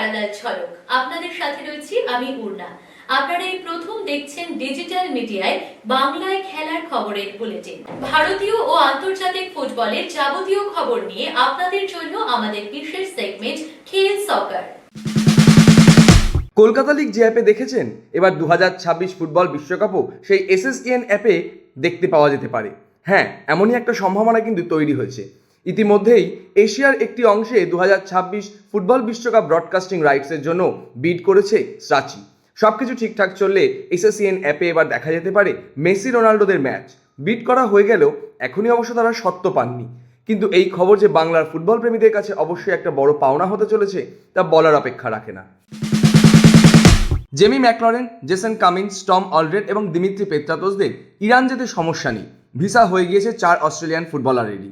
Parallel ঝলক। আপনাদের সাথে রয়েছি আমি উর্না আপনারা এই প্রথম দেখছেন ডিজিটাল মিডিয়ায় বাংলায় খেলার খবরের বুলেটিন ভারতীয় ও আন্তর্জাতিক ফুটবলের যাবতীয় খবর নিয়ে আপনাদের জন্য আমাদের বিশেষ সেগমেন্ট খেল সকার কলকাতা লিগ যে অ্যাপে দেখেছেন? এবার দুহাজার ছাব্বিশ ফুটবল বিশ্বকাপও সেই এসএসএন অ্যাপে দেখতে পাওয়া যেতে পারে। হ্যাঁ এমনই একটা সম্ভাবনা কিন্তু তৈরি হয়েছে। ইতিমধ্যেই এশিয়ার একটি অংশে দু হাজার ছাব্বিশ ফুটবল বিশ্বকাপ ব্রডকাস্টিং রাইটসের জন্য বিড করেছে সাচি। সব কিছু ঠিকঠাক চললে এসএসএন অ্যাপে এবার দেখা যেতে পারে মেসি রোনাল্ডোদের ম্যাচ। বিট করা হয়ে গেলেও এখনই অবশ্য তারা সত্য পাননি। কিন্তু এই খবর যে বাংলার ফুটবল প্রেমীদের কাছে অবশ্যই একটা বড় পাওনা হতে চলেছে, তা বলার অপেক্ষা রাখে না। Jamie Maclaren, Jason Cummings, Tom Aldred এবং দিমিত্রি পেত্রাতোসদের ইরান যেতে সমস্যা নেই। ভিসা হয়ে গিয়েছে চার অস্ট্রেলিয়ান ফুটবলারেরই।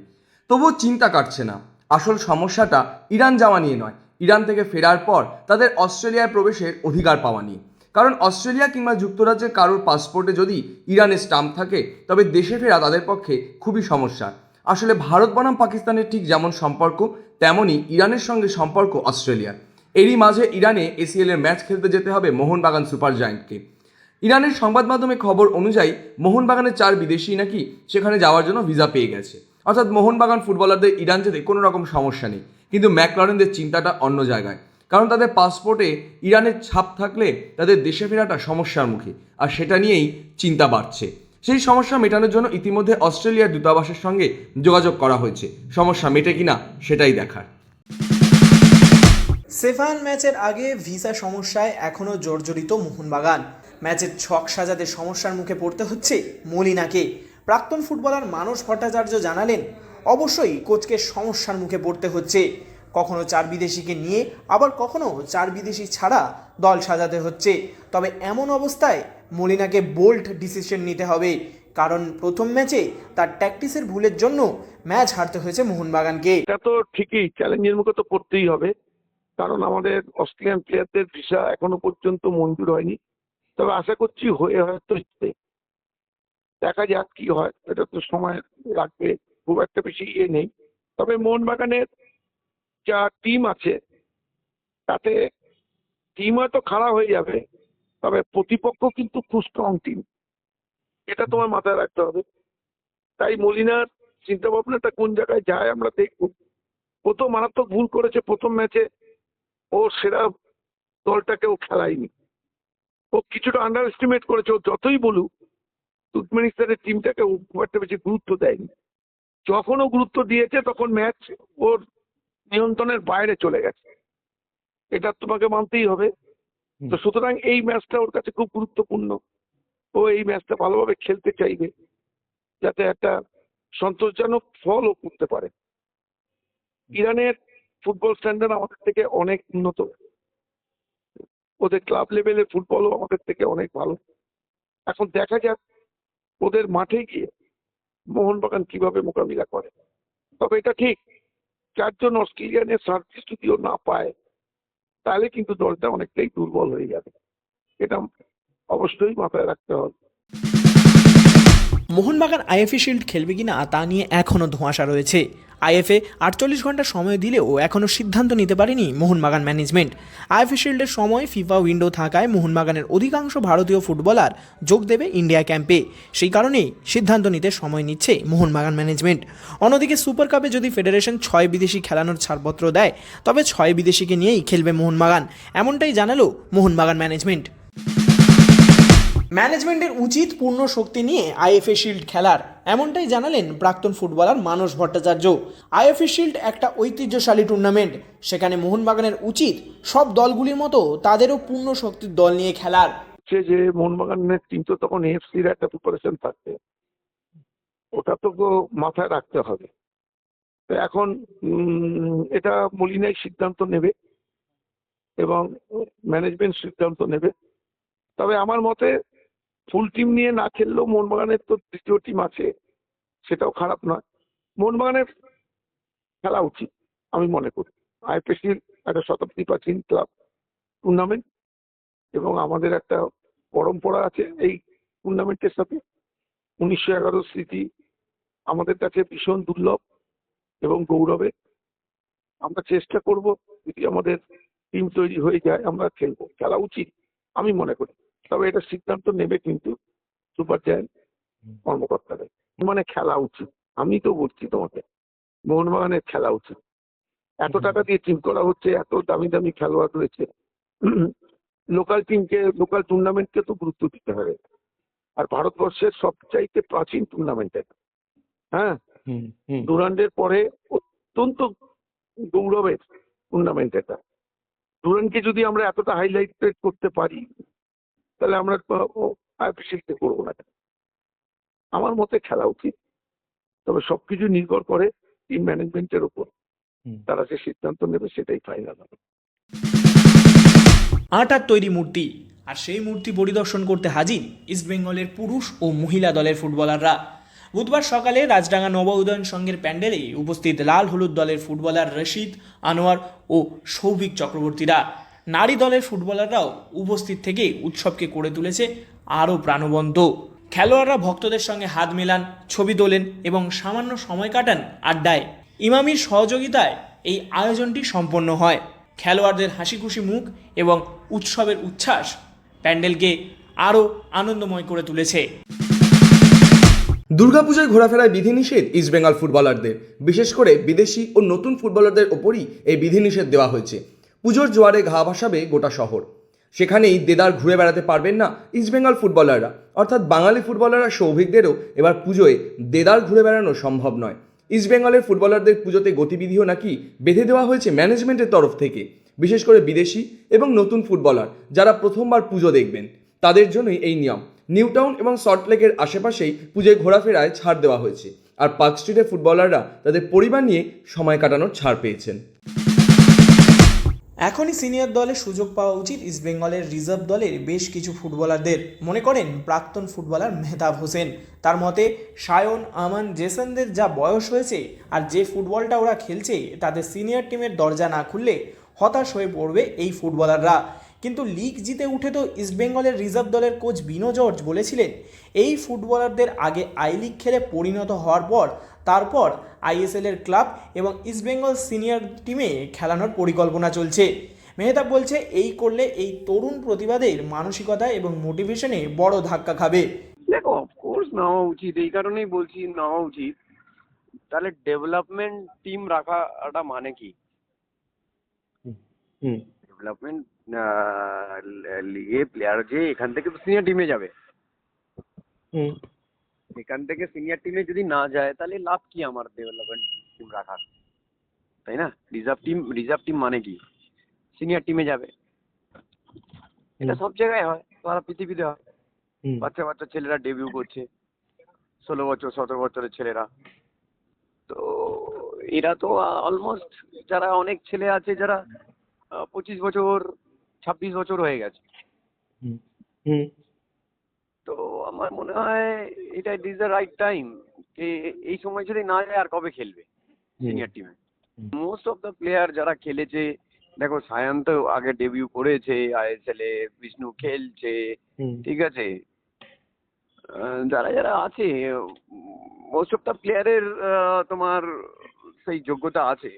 তবুও চিন্তা কাটছে না। আসল সমস্যাটা ইরান যাওয়া নিয়ে নয়। ইরান থেকে ফেরার পর তাদের অস্ট্রেলিয়ায় প্রবেশের অধিকার পাওয়া নিয়ে। কারণ অস্ট্রেলিয়া কিংবা যুক্তরাজ্যের কারোর পাসপোর্টে যদি ইরানের স্টাম্প থাকে, তবে দেশে ফেরা তাদের পক্ষে খুবই সমস্যা। আসলে ভারত বনাম পাকিস্তানের ঠিক যেমন সম্পর্ক তেমনই ইরানের সঙ্গে সম্পর্ক অস্ট্রেলিয়ার। এরই মাঝে ইরানে এসিএল এর ম্যাচ খেলতে যেতে হবে মোহনবাগান সুপার জায়ান্টকে। ইরানের সংবাদ মাধ্যমে খবর অনুযায়ী, মোহনবাগানের চার বিদেশি নাকি সেখানে যাওয়ার জন্য ভিসা পেয়ে গেছে। অর্থাৎ মোহনবাগান ফুটবলারদের ইরান যেতে কোনো রকম সমস্যা নেই। কিন্তু ম্যাকলরেনদের চিন্তাটা অন্য জায়গায়। কারণ তাদের পাসপোর্টে ইরানের ছাপ থাকলে তাদের দেশে ফেরাটা সমস্যার মুখে। আর সেটা নিয়েই চিন্তা বাড়ছে। সেই সমস্যা মেটানোর জন্য ইতিমধ্যে অস্ট্রেলিয়ার দূতাবাসের সঙ্গে যোগাযোগ করা হয়েছে। সমস্যা মেটে কিনা সেটাই দেখার। সেফান ম্যাচের আগে ভিসা সমস্যায় এখনও জর্জরিত মোহনবাগান। ম্যাচের ছক সাজাতে সমস্যার মুখে পড়তে হচ্ছে মলিনাকে। প্রাক্তন ফুটবলার মানস ভট্টাচার্য জানালেন, অবশ্যই কোচকে সমস্যার মুখে পড়তে হচ্ছে। কখনো চার বিদেশিকে নিয়ে, আবার কখনো চার বিদেশি ছাড়া দল সাজাতে হচ্ছে। তবে এমন অবস্থায় মলিনাকে বোল্ড ডিসিশন নিতে হবে, কারণ প্রথম ম্যাচে তার ট্যাকটিসের ভুলের জন্য ম্যাচ হারতে হয়েছে মোহনবাগানকে। এটা তো ঠিকই, চ্যালেঞ্জের মুখে তো পড়তেই হবে, কারণ আমাদের অস্ট্রেলিয়ান প্লেয়ারদের ভিসা এখনও পর্যন্ত মঞ্জুর হয়নি। তবে আশা করছি হয়ে হয়তো যেতে। দেখা যাক কি হয়, এটা তো সময় লাগবে, খুব একটা বেশি ইয়ে নেই। তবে মোহনবাগানের যা টিম আছে, তাতে টিম হয়তো খারাপ হয়ে যাবে, তবে প্রতিপক্ষ কিন্তু খুব স্ট্রং টিম এটা তোমার মাথায় রাখতে হবে। তাই মলিনার চিন্তা ভাবনাটা কোন জায়গায় যায় আমরা দেখব। তো মারাত্মক ভুল করেছে প্রথম ম্যাচে, ও সেরা দলটাকে ও খেলায়নি। ও কিছুটা আন্ডার এস্টিমেট করেছে, ও যতই বলুক তুর্কমেনিস্তানের টিমটাকে ও খুব একটা বেশি গুরুত্ব দেয়নি। যখন ও গুরুত্ব দিয়েছে তখন ম্যাচ ওর নিয়ন্ত্রণের বাইরে চলে গেছে। এটা তোমাকে মানতেই হবে। তো সুতরাং এই ম্যাচটা ওর কাছে খুব গুরুত্বপূর্ণ। ও এই ম্যাচটা ভালোভাবে খেলতে চাইবে যাতে একটা সন্তোষজনক ফল ও করতে পারে। ইরানের ফুটবল স্ট্যান্ডার্ড আমাদের থেকে অনেক উন্নত। ওদের ক্লাব লেভেলের ফুটবলও আমাদের থেকে অনেক ভালো। এখন দেখা যাক ওদের মাঠে গিয়ে মোহনবাগান কীভাবে মোকাবিলা করে? তবে এটা ঠিক, চারজন অস্ট্রেলিয়ানের সার্ভিস যদিও না পায়, তাহলে কিন্তু দলটা অনেকটাই দুর্বল হয়ে যাবে। এটা অবশ্যই মাথায় রাখতে হবে। মোহনবাগান আইএফএ শিল্ড খেলবে কিনা তা নিয়ে এখনও ধোঁয়াশা রয়েছে। আইএফএ আটচল্লিশ ঘণ্টা সময় দিলেও এখনও সিদ্ধান্ত নিতে পারেনি মোহনবাগান ম্যানেজমেন্ট। আইএফএ শিল্ডের সময় ফিফা উইন্ডো থাকায় মোহনবাগানের অধিকাংশ ভারতীয় ফুটবলার যোগ দেবে ইন্ডিয়া ক্যাম্পে। সেই কারণেই সিদ্ধান্ত নিতে সময় নিচ্ছে মোহনবাগান ম্যানেজমেন্ট। অন্যদিকে সুপার কাপে যদি ফেডারেশন ছয় বিদেশি খেলানোর ছাড়পত্র দেয়, তবে ছয় বিদেশিকে নিয়েই খেলবে মোহনবাগান। এমনটাই জানালো মোহনবাগান ম্যানেজমেন্ট। ম্যানেজমেন্টের উচিত পূর্ণ শক্তি নিয়ে আইএফএ শিল্ড খেলার, এমনটাই জানালেন প্রাক্তন footballer Manas Bhattacharya. IFA shield একটা ঐতিহ্যশালী টুর্নামেন্ট সেখানে মোহনবাগানের উচিত সব দলগুলির মতো তাদেরও পূর্ণ শক্তির দল নিয়ে খেলার। হচ্ছে যে মোহনবাগানের টিম তো তখন এফসির একটা প্রিপারেশন থাকবে। ওটা তো মাথায় রাখতে হবে। তো এখন এটা মলিনাই সিদ্ধান্ত নেবে এবং ম্যানেজমেন্ট সিদ্ধান্ত নেবে। তবে আমার মতে ফুল টিম নিয়ে না খেললেও মোহনবাগানের তো দ্বিতীয় টিম আছে, সেটাও খারাপ নয়। মোহনবাগানের খেলা উচিত, আমি মনে করি। আইপিএসির একটা শতাব্দী প্রাচীন ক্লাব টুর্নামেন্ট এবং আমাদের একটা পরম্পরা আছে এই টুর্নামেন্টের সাথে। উনিশশো এগারো স্মৃতি আমাদের কাছে ভীষণ দুর্লভ এবং গৌরবের। আমরা চেষ্টা করব যদি আমাদের টিম তৈরি হয়ে যায়, আমরা খেলব। খেলা উচিত, আমি মনে করি। তবে এটা সিদ্ধান্ত নেবে কিন্তু সুপার জায়ান্ট কর্মকর্তারা মানে খেলা উচিত। আমি তো বলছি তোমাকে মোহনবাগানের খেলা উচিত। এত টাকা দিয়ে টিম করা হচ্ছে এত দামি দামি খেলোয়াড় রয়েছে। লোকাল টিমকে লোকাল টুর্নামেন্টকে তো গুরুত্ব দিতে হবে। আর ভারতবর্ষের সবচাইতে প্রাচীন টুর্নামেন্ট এটা। হ্যাঁ? ডুরান্ডের পরে অত্যন্ত গৌরবের টুর্নামেন্ট এটা। ডুরান্ডকে যদি আমরা এতটা হাইলাইটেড করতে পারি তাহলে আমরা অ্যাপ্রিসিয়েট করব না কেন? আমার মতে খেলা উচিত। তবে সবকিছু নির্ভর করে টিম ম্যানেজমেন্টের উপর। হুম। তারা যে সিদ্ধান্ত নেবে সেটাই ফাইনাল হবে। আটার তৈরি মূর্তি। আর সেই মূর্তি পরিদর্শন করতে হাজির ইস্টবেঙ্গলের পুরুষ ও মহিলা দলের ফুটবলাররা। বুধবার সকালে রাজডাঙ্গা নব উদয়ন সংঘের প্যান্ডেলে উপস্থিত লাল হলুদ দলের ফুটবলার রশিদ আনোয়ার ও সৌভিক চক্রবর্তীরা। নারী দলের ফুটবলাররাও উপস্থিত থেকে উৎসবকে করে তুলেছে আরও প্রাণবন্ত। খেলোয়াড়রা ভক্তদের সঙ্গে হাত মেলান, ছবি তোলেন এবং সামান্য সময় কাটান আড্ডায়। ইমামির সহযোগিতায় এই আয়োজনটি সম্পন্ন হয়। খেলোয়াড়দের হাসি খুশি মুখ এবং উৎসবের উচ্ছ্বাস প্যান্ডেলকে আরও আনন্দময় করে তুলেছে। দুর্গাপূজায় ঘোরাফেরায় বিধিনিষেধ ইস্টবেঙ্গল ফুটবলারদের। বিশেষ করে বিদেশি ও নতুন ফুটবলারদের ওপরই এই বিধিনিষেধ দেওয়া হয়েছে। পুজোর জোয়ারে ঘা ভাসাবে গোটা শহর। সেখানেই দেদার ঘুরে বেড়াতে পারবেন না ইস্টবেঙ্গল ফুটবলাররা অর্থাৎ বাঙালি ফুটবলাররা সৌভিকদেরও এবার পুজোয় দেদার ঘুরে বেড়ানো সম্ভব নয়। ইস্টবেঙ্গলের ফুটবলারদের পুজোতে গতিবিধিও নাকি বেঁধে দেওয়া হয়েছে ম্যানেজমেন্টের তরফ থেকে। বিশেষ করে বিদেশি এবং নতুন ফুটবলার যারা প্রথমবার পুজো দেখবেন। তাদের জন্যই এই নিয়ম। নিউ টাউন এবং সল্টলেকের আশেপাশেই পুজোয় ঘোরাফেরায় ছাড় দেওয়া হয়েছে। আর পার্ক স্ট্রিটের ফুটবলাররা তাদের পরিবার নিয়ে সময় কাটানোর ছাড় পেয়েছেন। এখনই সিনিয়র দলে সুযোগ পাওয়া উচিত ইস্টবেঙ্গলের রিজার্ভ দলের বেশ কিছু ফুটবলারদের। মনে করেন প্রাক্তন ফুটবলার মেহতাব হোসেন। তার মতে, সায়ন, আমান, জেসনদের যা বয়স হয়েছে আর যে ফুটবলটা ওরা খেলছে, তাদের সিনিয়র টিমের দরজা না খুললে হতাশ হয়ে পড়বে এই ফুটবলাররা। কিন্তু লিগ জিতে উঠে তো ইস্টবেঙ্গলের রিজার্ভ দলের কোচ বিনো জর্জ বলেছিলেন, এই ফুটবলারদের আগে আই লিগ খেলে পরিণত হওয়ার পর তারপর আইএসএল এর ক্লাব এবং ইস্টবেঙ্গল সিনিয়র টিমে খেলানোর পরিকল্পনা চলছে। মেহতাব বলছে এই করলে এই তরুণ প্রতিবাদের মানসিকতা এবং মোটিভেশনে বড় ধাক্কা খাবে। দেখো অফকোর্স নেওয়া উচিত এই কারণেই বলছি নেওয়া উচিত। তাহলে ডেভেলপমেন্ট টিম রাখাটা মানে কি? হুম ডেভেলপমেন্ট লিগে প্লেয়ার যে এখান থেকে তো সিনিয়র টিমে যাবে। এখান থেকে সিনিয়র টিমে যদি না যায় তাহলে লাভ কি আমার ডেভেলপমেন্ট টিম রাখার? তাই না? রিজার্ভ টিম রিজার্ভ টিম মানে কি? সিনিয়র টিমে যাবে। এটা সব জায়গায় হয় সারা পৃথিবীতে হয়। বাচ্চা বাচ্চা ছেলেরা ডেবিউ করছে ষোলো বছর সতেরো বছরের ছেলেরা। তো এরা তো অলমোস্ট যারা অনেক ছেলে আছে যারা পঁচিশ বছর ছাব্বিশ বছর হয়ে গেছে। আমার মনে হয় এটা ইজ দ্য রাইট টাইম এই সময় যদি না যায় আর কবে খেলবে সিনিয়র টিমে। মোস্ট অফ দ্য প্লেয়ার যারা খেলেছে দেখো সায়ান তো আগে ডেবিউ করেছে আইএসএল এ বিষ্ণু খেলছে ঠিক আছে? যারা যারা আছে মোস্ট অফ দ্য প্লেয়ারের তোমার সেই যোগ্যতা আছে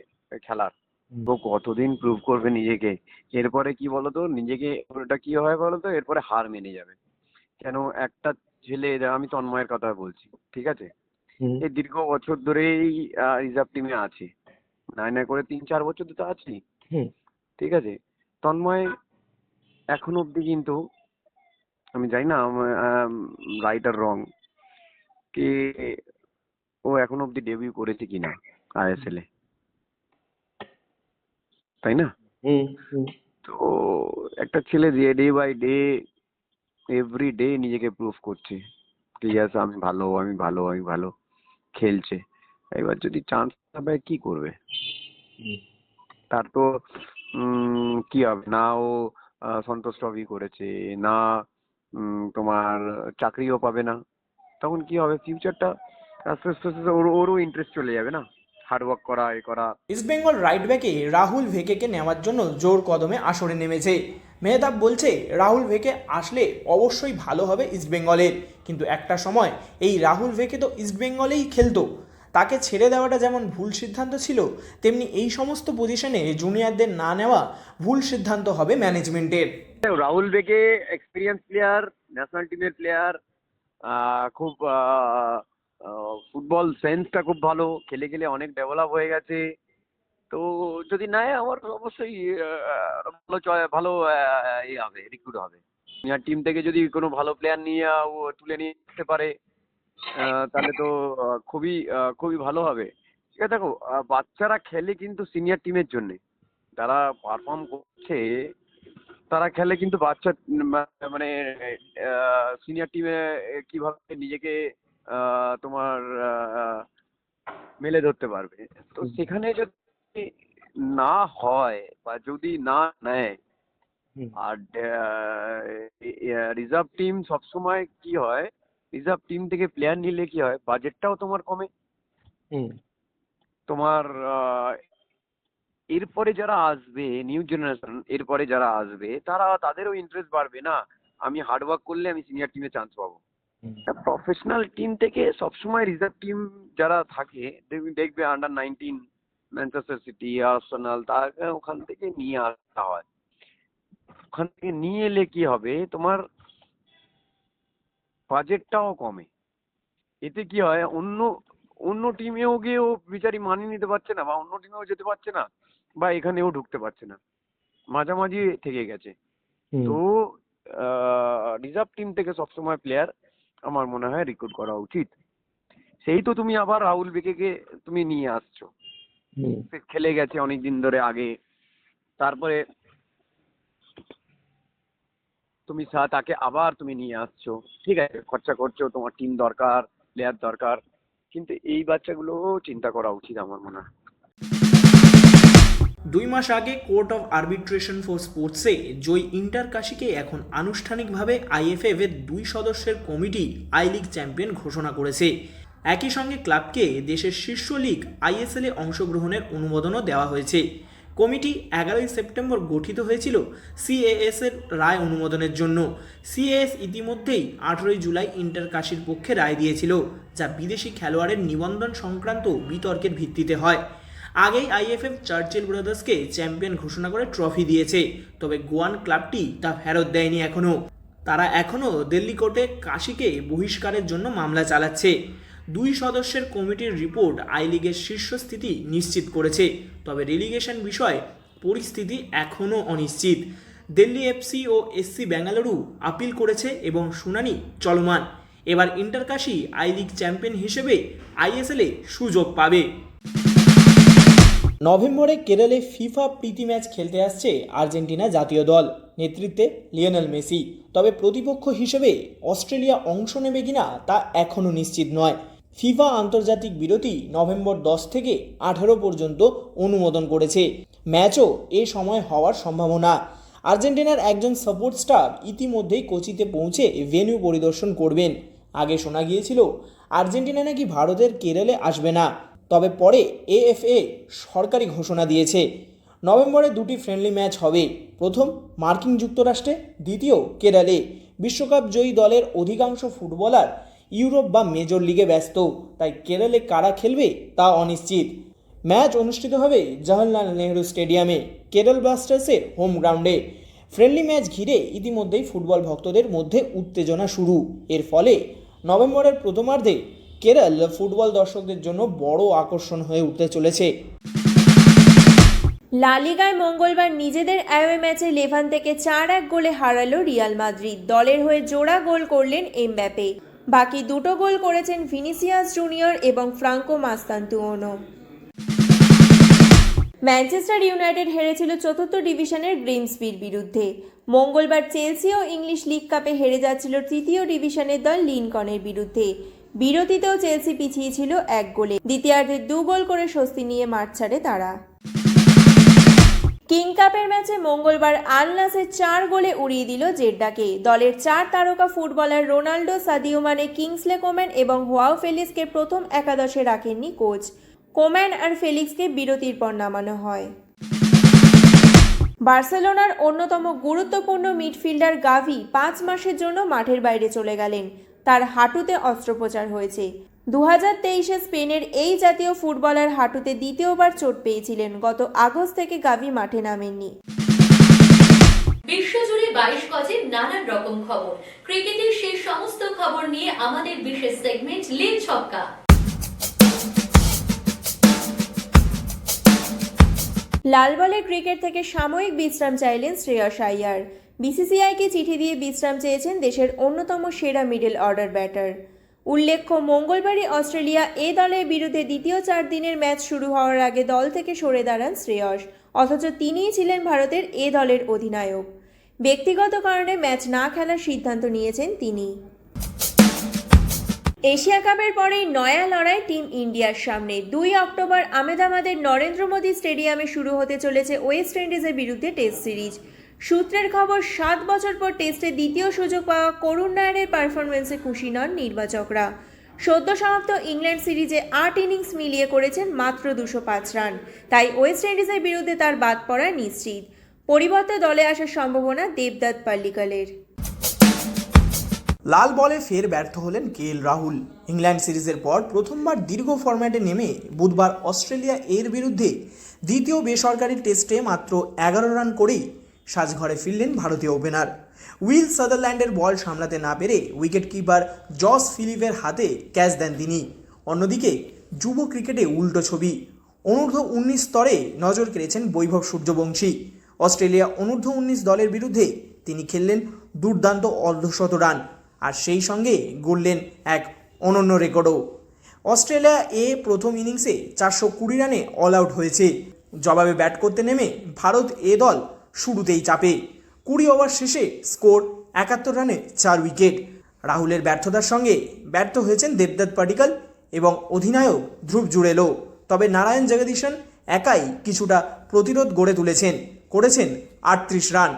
খেলার। তো কতদিন প্রুভ করবে নিজেকে? এরপরে কি বলতো? নিজেকে ওটা কি হয় বলতো? এরপরে হার মেনে যাবে। কেন একটা ছেলে আমি তন্ময়ের কথা বলছি ঠিক আছে? এই দীর্ঘ বছর ধরেই রিজার্ভ টিমে আছে। নয় নয় করে তিন চার বছর তো আছি ঠিক আছে? তন্ময় এখন অবধি কিন্তু আমি জানি না রাইট আর রং কি ও এখন অব্দি ডেবিউ করেছে কিনা আইএসএল এ। তাই না? তো একটা ছেলে যে day by day every day নিজেকে প্রুভ করছে ঠিক আছে আমি ভালো আমি ভালো আমি ভালো, খেলছে। এবার যদি চান্স না পায়, কি করবে? তার তো কি হবে? না ও সন্তোষ ট্রফি করেছে, না তোমার চাকরিও পাবে না, তখন কি হবে? ফিউচারটা আস্তে আস্তে আস্তে ওর, ওরও ইন্টারেস্ট চলে যাবে না? হার্ড ওয়ার্ক করা এ করা। ইস্টবেঙ্গল রাইট ব্যাকে রাহুল ভেকেকে নেওয়ার জন্য জোর কদমে আসরে নেমেছে। মেহতাব বলছে রাহুল ভেকে আসলে অবশ্যই ভালো হবে ইস্টবেঙ্গলের কিন্তু একটা সময় এই রাহুল ভেকে তো ইস্টবেঙ্গলেই খেলতো। তাকে ছেড়ে দেওয়াটা যেমন ভুল সিদ্ধান্ত ছিল তেমনি এই সমস্ত পজিশনে জুনিয়রদের না নেওয়া ভুল সিদ্ধান্ত হবে ম্যানেজমেন্টের Rahul Bheke experience player national টিমের প্লেয়ার খুব ফুটবল সেন্সটা খুব ভালো, খেলে খেলে অনেক ডেভেলপ হয়ে গেছে। তো যদি নেয় আমার অবশ্যই ভালো ভালো ইয়ে হবে রিক্রুট হবে। সিনিয়র টিম থেকে যদি কোনো ভালো প্লেয়ার নিয়ে তুলে নিয়ে আসতে পারে তাহলে তো খুবই খুবই ভালো হবে। দেখো বাচ্চারা খেলে কিন্তু সিনিয়র টিমের জন্যে। যারা পারফর্ম করছে, তারা খেলে কিন্তু বাচ্চা মানে সিনিয়র টিমে কীভাবে নিজেকে তোমার মেলে ধরতে পারবে। তো সেখানে যদি না হয় বা যদি না নেয় আর রিজার্ভ টিম সবসময় কি হয় রিজার্ভ টিম থেকে প্লেয়ার নিলে কি হয় বাজেটটাও তোমার কমে। তোমার এরপরে যারা আসবে নিউ জেনারেশন এরপরে যারা আসবে তারা তাদেরও ইন্টারেস্ট বাড়বে না। আমি হার্ড ওয়ার্ক করলে আমি সিনিয়র টিমে চান্স পাবো। প্রফেশনাল টিম থেকে সবসময় রিজার্ভ টিম যারা থাকে দেখবে- দেখবে under nineteen Manchester City Arsenal তাকে ওখান থেকে নিয়ে আসা হয়। ওখান থেকে নিয়ে এলে কি হবে? তোমার বাজেটটাও কমে। এতে কি হয়? অন্য অন্য টিমেও গিয়ে ও বিচারি মানিয়ে নিতে পারছে না বা অন্য টিমেও যেতে পারছে না বা এখানেও ঢুকতে পারছে না। মাঝামাঝি থেকে গেছে। তো রিজার্ভ টিম থেকে সবসময় প্লেয়ার আমার মনে হয় রিক্রুট করা উচিত। সেই তো তুমি আবার রাহুল বেকেকে তুমি নিয়ে আসছো। সে খেলে গেছে অনেক দিন ধরে আগে। তারপরে তুমি তাকে আবার তুমি নিয়ে আসছো। ঠিক আছে খরচা করছ তোমার টিম দরকার প্লেয়ার দরকার। কিন্তু এই বাচ্চাগুলো চিন্তা করা উচিত আমার মনে হয়। দুই মাস আগে কোর্ট অফ আরবিট্রেশন ফর স্পোর্টসে জয় ইন্টার কাশিকে এখন আনুষ্ঠানিকভাবে আইএফএফ এর দুই সদস্যের কমিটি আই লিগ চ্যাম্পিয়ন ঘোষণা করেছে। একই সঙ্গে ক্লাবকে দেশের শীর্ষ লিগ আইএসএল এ অংশগ্রহণের অনুমোদনও দেওয়া হয়েছে। কমিটি এগারোই সেপ্টেম্বর গঠিত হয়েছিল সিএএস এর রায় অনুমোদনের জন্য। সিএএস ইতিমধ্যেই আঠেরোই জুলাই ইন্টার কাশির পক্ষে রায় দিয়েছিল, যা বিদেশি খেলোয়াড়ের নিবন্ধন সংক্রান্ত বিতর্কের ভিত্তিতে হয়। আগেই আইএফএফ চার্চিল ব্রাদার্সকে চ্যাম্পিয়ন ঘোষণা করে ট্রফি দিয়েছে, তবে গোয়ান ক্লাবটি তা ফেরত দেয়নি এখনও। তারা এখনও দিল্লি কোর্টে কাশিকে বহিষ্কারের জন্য মামলা চালাচ্ছে। দুই সদস্যের কমিটির রিপোর্ট আই লিগের শীর্ষস্থিতি নিশ্চিত করেছে, তবে রেলিগেশন বিষয়ে পরিস্থিতি এখনও অনিশ্চিত। দিল্লি এফসি ও এসসি বেঙ্গালুরু আপিল করেছে এবং শুনানি চলমান। এবার ইন্টারকাশি আই লিগ চ্যাম্পিয়ন হিসেবে আইএসএলে সুযোগ পাবে। নভেম্বরে কেরলে ফিফা প্রীতি ম্যাচ খেলতে আসছে আর্জেন্টিনা জাতীয় দল। নেতৃত্বে লিওনেল মেসি। তবে প্রতিপক্ষ হিসেবে অস্ট্রেলিয়া অংশ নেবে কিনা তা এখনও নিশ্চিত নয়। ফিফা আন্তর্জাতিক বিরতি নভেম্বর দশ থেকে আঠারো পর্যন্ত অনুমোদন করেছে। ম্যাচও এ সময় হওয়ার সম্ভাবনা। আর্জেন্টিনার একজন সাপোর্ট স্টাফ ইতিমধ্যেই কোচিতে পৌঁছে ভেন্যু পরিদর্শন করবেন। আগে শোনা গিয়েছিল, আর্জেন্টিনা নাকি ভারতের কেরলে আসবে না। তবে পরে এএফএ সরকারি ঘোষণা দিয়েছে। নভেম্বরে দুটি ফ্রেন্ডলি ম্যাচ হবে। প্রথম মার্কিন যুক্তরাষ্ট্রে, দ্বিতীয় কেরালে। বিশ্বকাপ জয়ী দলের অধিকাংশ ফুটবলার ইউরোপ বা মেজর লিগে ব্যস্ত। তাই কেরালে কারা খেলবে তা অনিশ্চিত। ম্যাচ অনুষ্ঠিত হবে জওহরলাল নেহরু স্টেডিয়ামে কেরল ব্লাস্টার্সের হোম গ্রাউন্ডে ফ্রেন্ডলি ম্যাচ ঘিরে ইতিমধ্যেই ফুটবল ভক্তদের মধ্যে উত্তেজনা শুরু। এর ফলে নভেম্বরের প্রথমার্ধে কেরল ফুটবল দর্শকদের জন্য বড় আকর্ষণ হয়ে উঠতে চলেছে। লালিগায় মঙ্গলবার নিজেদের অ্যাওয়ে ম্যাচে লেভান থেকে চার এক গোলে হারালো রিয়াল মাদ্রিদ। দলের হয়ে জোড়া গোল করলেন এমব্যাপে। বাকি দুটো গোল করেছেন ভিনিসিয়াস জুনিয়র এবং ফ্রাঙ্কো মাস্তান্তুওনো। ম্যানচেস্টার ইউনাইটেড হেরেছিল চতুর্থ ডিভিশনের গ্রিমসবির বিরুদ্ধে। মঙ্গলবার চেলসি ও ইংলিশ লিগ কাপে হেরে যাচ্ছিল তৃতীয় ডিভিশনের দল লিনকনের বিরুদ্ধে। বিরতিতেও চেলসি পিছিয়ে ছিল এক গোলে। দ্বিতীয়ার্ধে দু গোল করে স্বস্তি নিয়ে মাঠ ছাড়ে তারা। কিং কাপের ম্যাচে মঙ্গলবার আল নাসের চার গোলে উড়িয়ে দিল জেড্ডাকে দলের চার তারকা footballer Ronaldo Sadio Mane Kingsley Coman এবং হোয়াও ফেলিক্সকে প্রথম একাদশে রাখেননি কোচ। কোম্যান আর ফেলিক্সকে বিরতির পর নামানো হয়। বার্সেলোনার অন্যতম গুরুত্বপূর্ণ মিডফিল্ডার গাভি পাঁচ মাসের জন্য মাঠের বাইরে চলে গেলেন। তার হাঁটুতে অস্ত্রোপচার হয়েছে। দু হাজার তেইশে স্পেনের এই জাতীয় ফুটবলার হাঁটুতে দ্বিতীয়বার চোট পেয়েছিলেন। গত আগস্ট থেকে গাভি মাঠে নামেননি। বিশ্বজুড়ে বাইশ গজের নানান রকম খবর। ক্রিকেটের সেই সমস্ত খবর নিয়ে আমাদের বিশেষ সেগমেন্ট লিল ছক্কা লাল বলের ক্রিকেট থেকে সাময়িক বিশ্রাম চাইলেন শ্রেয়স আইয়ার। বিসিসিআইকে চিঠি দিয়ে বিশ্রাম চেয়েছেন দেশের অন্যতম সেরা মিডল অর্ডার ব্যাটার। উল্লেখ্য, মঙ্গলবারই অস্ট্রেলিয়া এ দলের বিরুদ্ধে দ্বিতীয় চার দিনের ম্যাচ শুরু হওয়ার আগে দল থেকে সরে দাঁড়ান শ্রেয়স, অথচ তিনিই ছিলেন ভারতের এ দলের অধিনায়ক। ব্যক্তিগত কারণে ম্যাচ না খেলার সিদ্ধান্ত নিয়েছেন তিনি। এশিয়া কাপের পরেই নয়া লড়াই টিম ইন্ডিয়ার সামনে। দুই অক্টোবর আমেদাবাদের নরেন্দ্র মোদী স্টেডিয়ামে শুরু হতে চলেছে ওয়েস্ট ইন্ডিজের বিরুদ্ধে টেস্ট সিরিজ। সূত্রের খবর, সাত বছর পর টেস্টে দ্বিতীয় সুযোগ পাওয়া করুণ নায়ারের পারফরমেন্সে খুশি নন নির্বাচকরা। সদ্য সমাপ্ত ইংল্যান্ড সিরিজে আট ইনিংস মিলিয়ে করেছেন মাত্র দুশো পাঁচ রান। তাই ওয়েস্ট ইন্ডিজের বিরুদ্ধে তার বাদ পড়া নিশ্চিত। পরিবর্তে দলে আসার সম্ভাবনা দেবদাত পাল্লিকালের। লাল বলে ফের ব্যর্থ হলেন কে এল রাহুল। ইংল্যান্ড সিরিজের পর প্রথমবার দীর্ঘ ফরম্যাটে নেমে বুধবার অস্ট্রেলিয়া এর বিরুদ্ধে দ্বিতীয় বেসরকারি টেস্টে মাত্র এগারো রান করেই সাজঘরে ফিরলেন ভারতীয় ওপেনার। উইল সাদারল্যান্ডের বল সামলাতে না পেরে উইকেট কিপার জস ফিলিপের হাতে ক্যাচ দেন তিনি। অন্যদিকে, যুব ক্রিকেটে উল্টো ছবি। অনূর্ধ্ব উনিশ স্তরে নজর কেড়েছেন বৈভব সূর্যবংশী। অস্ট্রেলিয়া অনূর্ধ্ব উনিশ দলের বিরুদ্ধে তিনি খেললেন দুর্দান্ত অর্ধশত রান আর সেই সঙ্গে গড়লেন এক অনন্য রেকর্ডও। অস্ট্রেলিয়া এ প্রথম ইনিংসে চারশো কুড়ি রানে অল আউট হয়েছে। জবাবে ব্যাট করতে নেমে ভারত এ দল শুরুতেই চাপে। কুড়ি ওভার শেষে স্কোর একাত্তর রানে চার উইকেট। রাহুলের ব্যর্থতার সঙ্গে ব্যর্থ হয়েছেন দেবদাত পাটিকল এবং অধিনায়ক ধ্রুব জুড়েলো। তবে নারায়ণ জগদীশন একাই কিছুটা প্রতিরোধ গড়ে তুলেছেন, করেছেন আটত্রিশ রান।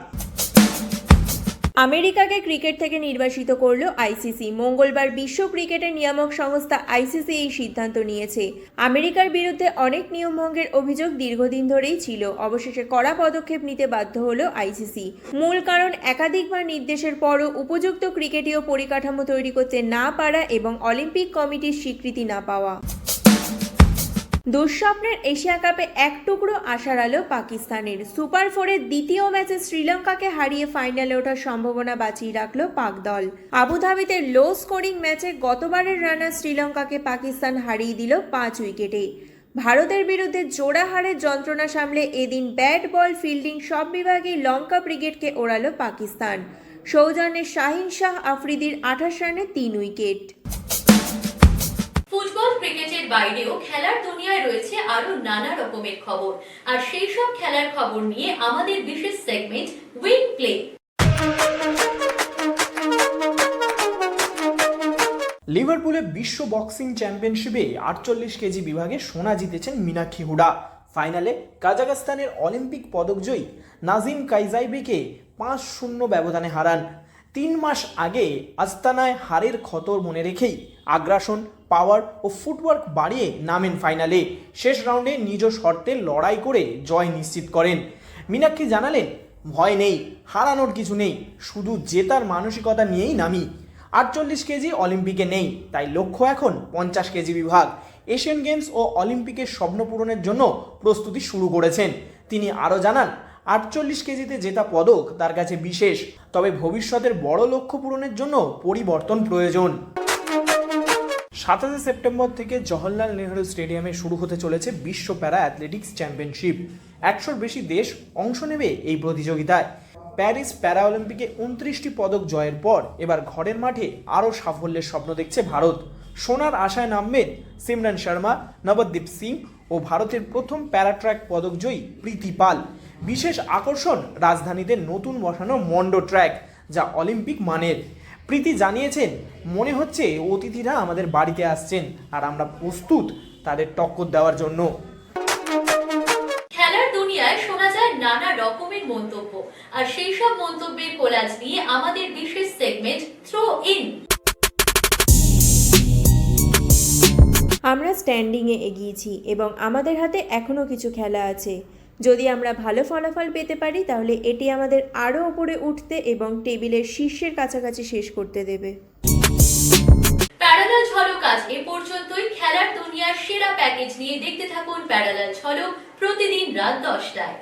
আমেরিকাকে ক্রিকেট থেকে নির্বাসিত করল আইসিসি। মঙ্গলবার বিশ্ব ক্রিকেটের নিয়ামক সংস্থা আইসিসি এই সিদ্ধান্ত নিয়েছে। আমেরিকার বিরুদ্ধে অনেক নিয়মভঙ্গের অভিযোগ দীর্ঘদিন ধরেই ছিল। অবশেষে কড়া পদক্ষেপ নিতে বাধ্য হল আইসিসি। মূল কারণ, একাধিকবার নির্দেশের পরও উপযুক্ত ক্রিকেটীয় পরিকাঠামো তৈরি করতে না পারা এবং অলিম্পিক কমিটির স্বীকৃতি না পাওয়া। দুঃস্বপ্নের এশিয়া কাপে এক টুকরো আশার আলো পাকিস্তানের। সুপার ফোরের দ্বিতীয় ম্যাচে শ্রীলঙ্কাকে হারিয়ে ফাইনালে ওঠার সম্ভাবনা বাঁচিয়ে রাখল পাক দল। আবুধাবিতে লো স্কোরিং ম্যাচে গতবারের রানার শ্রীলঙ্কাকে পাকিস্তান হারিয়ে দিল পাঁচ উইকেটে। ভারতের বিরুদ্ধে জোড়া হারের যন্ত্রণা সামলে এদিন ব্যাট বল ফিল্ডিং সব বিভাগেই লঙ্কা ব্রিগেডকে ওড়ালো পাকিস্তান। সৌজন্যে শাহিন শাহ আফ্রিদির আঠাশ রানে তিন উইকেট। ফুটবল, ক্রিকেটের বাইরেও খেলার দুনিয়ায় রয়েছে আরও নানা রকমের খবর। আর সেই সব খেলার খবর নিয়ে আমাদের বিশেষ সেগমেন্ট উইন প্লে লিভারপুলে বিশ্ব বক্সিং চ্যাম্পিয়নশিপে আটচল্লিশ কেজি বিভাগে সোনা জিতেছেন মীনাক্ষী হুডা। ফাইনালে কাজাখস্তানের অলিম্পিক পদকজয়ী নাজিম কাইজাইবিকে পাঁচ শূন্য ব্যবধানে হারান। তিন মাস আগে আস্তানায় হারের খতর মনে রেখেই আগ্রাসন পাওয়ার ও ফুটওয়ার্ক বাড়িয়ে নামেন ফাইনালে শেষ রাউন্ডে নিজ শর্তে লড়াই করে জয় নিশ্চিত করেন। মীনাক্ষী জানালেন, ভয় নেই, হারানোর কিছু নেই, শুধু জেতার মানসিকতা নিয়েই নামি। আটচল্লিশ কেজি অলিম্পিকে নেই, তাই লক্ষ্য এখন পঞ্চাশ কেজি বিভাগ। এশিয়ান গেমস ও অলিম্পিকের স্বপ্ন পূরণের জন্য প্রস্তুতি শুরু করেছেন। তিনি আরও জানান, আটচল্লিশ কেজিতে জেতা পদক তার কাছে বিশেষ, তবে ভবিষ্যতের বড় লক্ষ্য পূরণের জন্য পরিবর্তন প্রয়োজন। সাতাশে সেপ্টেম্বর থেকে জওহরলাল নেহরু স্টেডিয়ামে শুরু হতে চলেছে বিশ্ব প্যারা অ্যাথলেটিক্স চ্যাম্পিয়নশিপ। একশোর বেশি দেশ অংশ নেবে এই প্রতিযোগিতায়। প্যারিস প্যারা অলিম্পিকে উনত্রিশটি পদক জয়ের পর এবার ঘরের মাঠে আরও সাফল্যের স্বপ্ন দেখছে ভারত। সোনার আশায় নামবেন সিমরান শর্মা, নবদ্বীপ সিং ও ভারতের প্রথম প্যারাট্র্যাক পদকজয়ী প্রীতি পাল। বিশেষ আকর্ষণ রাজধানীতে নতুন বসানো মন্ডো ট্র্যাক, যা অলিম্পিক মানের। প্রীতি জানিয়েছেন মনে হচ্ছে অতিথিরা আমাদের বাড়িতে আসছেন আর আমরা প্রস্তুত তাদের টক্কর দেওয়ার জন্য। খেলার দুনিয়ায় শোনা যায় নানা রকমের মন্তব্য আর সেই সব মন্তব্যের কোলাজ নিয়ে আমাদের বিশেষ সেগমেন্ট থ্রো ইন আমরা স্ট্যান্ডিংয়ে এগিয়েছি এবং আমাদের হাতে এখনও কিছু খেলা আছে। যদি আমরা ভালো ফলাফল পেতে পারি, তাহলে এটি আমাদের আরও ওপরে উঠতে এবং টেবিলের শীর্ষের কাছাকাছি শেষ করতে দেবে। প্যারালাল ঝলক আজ এ পর্যন্তই। খেলার দুনিয়ার সেরা প্যাকেজ নিয়ে দেখতে থাকুন প্যারালাল ঝলক প্রতিদিন রাত দশটায়।